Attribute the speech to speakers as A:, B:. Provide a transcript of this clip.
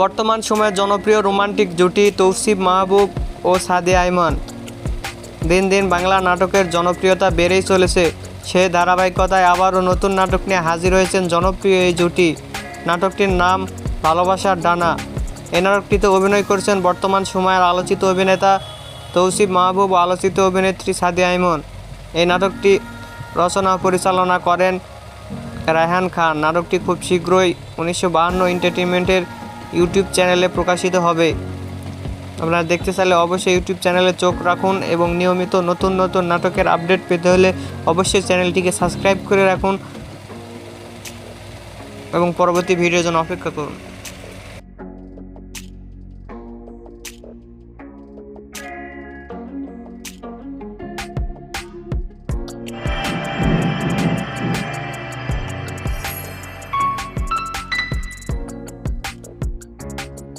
A: বর্তমান সময়ে জনপ্রিয় রোমান্টিক জুটি তৌসিফ মাহবুব ও সাদে আইমান। দিন দিন বাংলা নাটকের জনপ্রিয়তা বেড়েই চলেছে। সে ধারাবাহিকতায় আবারও নতুন নাটক নিয়ে হাজির হয়েছেন জনপ্রিয় এই জুটি। নাটকটির নাম ভালোবাসার ডানা। এই নাটকটিতে অভিনয় করেছেন বর্তমান সময়ের আলোচিত অভিনেতা তৌসিফ মাহবুব ও আলোচিত অভিনেত্রী সাদি আইমন। এই নাটকটি রচনা পরিচালনা করেন রায়হান খান। নাটকটি খুব শীঘ্রই উনিশশো বাহান্ন এন্টারটেনমেন্টের ইউটিউব চ্যানেলে প্রকাশিত হবে। আপনারা দেখতে চাইলে অবশ্যই ইউটিউব চ্যানেলে চোখ রাখুন এবং নিয়মিত নতুন নতুন নাটকের আপডেট পেতে হলে অবশ্যই চ্যানেলটিকে সাবস্ক্রাইব করে রাখুন এবং পরবর্তী ভিডিওর জন্য অপেক্ষা করুন।